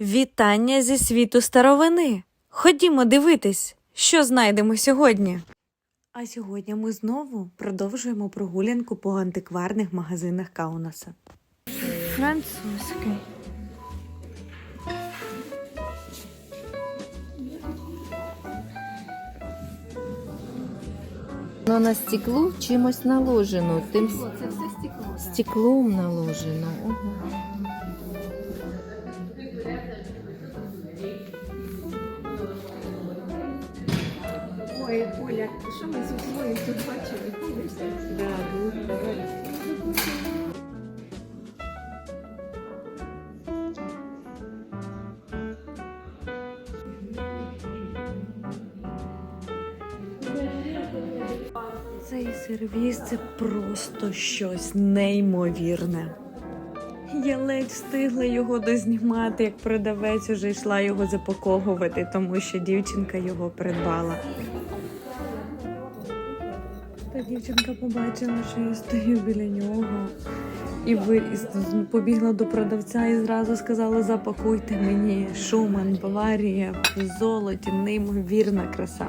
Вітання зі світу старовини. Ходімо дивитись, що знайдемо сьогодні. А сьогодні ми знову продовжуємо прогулянку по антикварних магазинах Каунаса. Французький. Воно на стекло чимось наложено. Тим це все стекло. Стеклом наложено. Ого. Да. Цей сервіс це просто щось неймовірне. Я ледь встигла його дознімати, як продавець уже йшла його запаковувати, тому що дівчинка його придбала. Дівчинка побачила, що я стою біля нього. І ви побігла до продавця і зразу сказала: запакуйте мені Шуман, Баварія в золоті, неймовірна краса.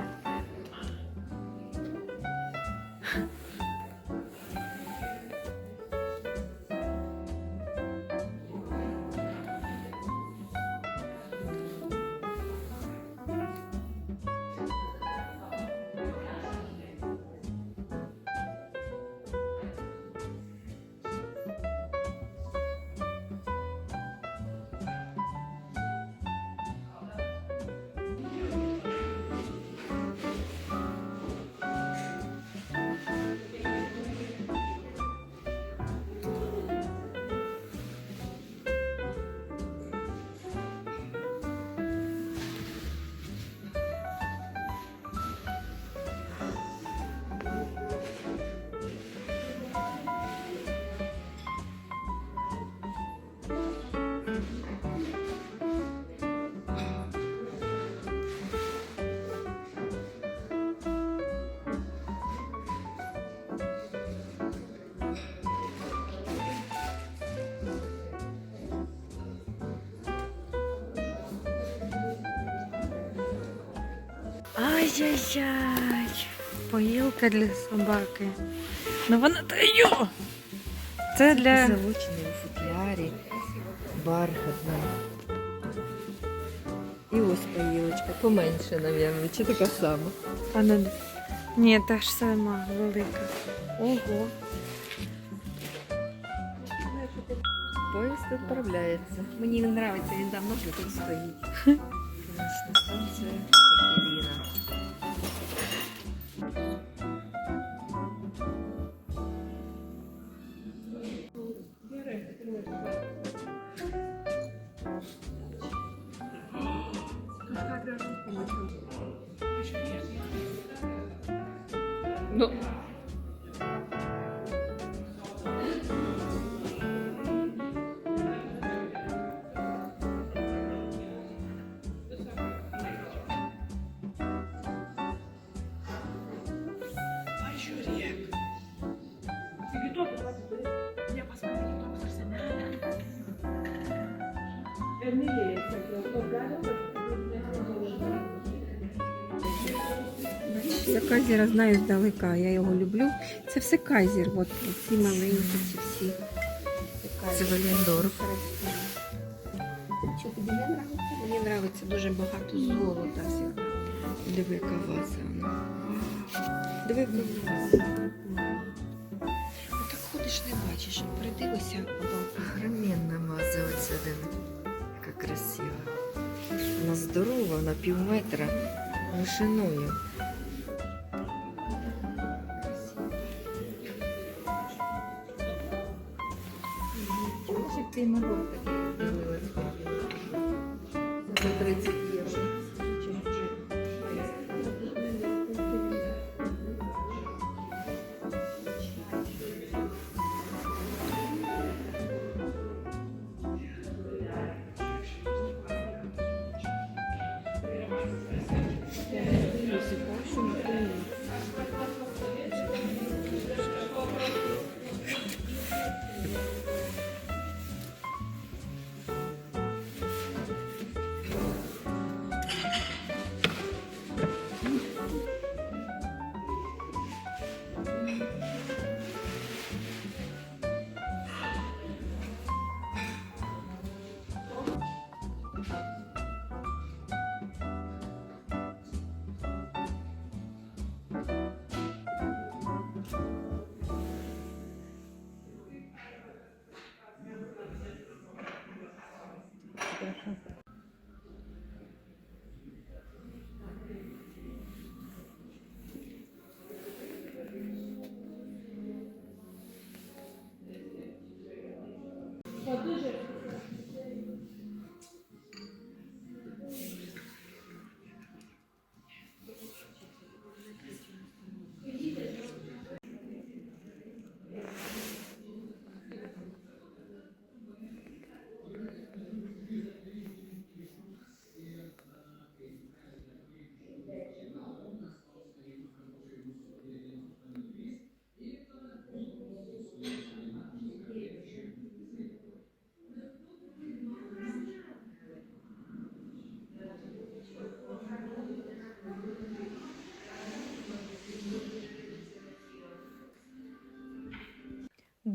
Ай-яй-яй, поїлка для собаки. Ну вона даю. Це для. Залучений у футлярі, бархатний. І ось поїлочка, поменше, мабуть, чи така сама. А ну, Ні, та ж сама велика. Ого. Поїзд відправляється. Мені не подобається, він давно вже тут стоїть. Конечно, Сонце Катерина. Ну, Я Казіра знаю здалека, я його люблю. Це все Казір, от ці маленькі, ці всі. це Валендорф. Що тобі не подобається? Мені подобається дуже багато золота. Диви, яка ваза вона. Диви, яка ваза. Так ходиш, не бачиш, придивися. Огроменна ваза оця, диви. Яка красива. Вона здорова, на пів метра вишиною. Цей мадон такий дивилась. За 30 євро. 给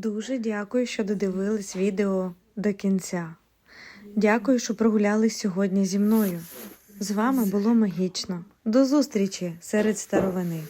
Дуже дякую, що додивились відео до кінця. Дякую, що прогулялись сьогодні зі мною. З вами було магічно. До зустрічі серед старовини.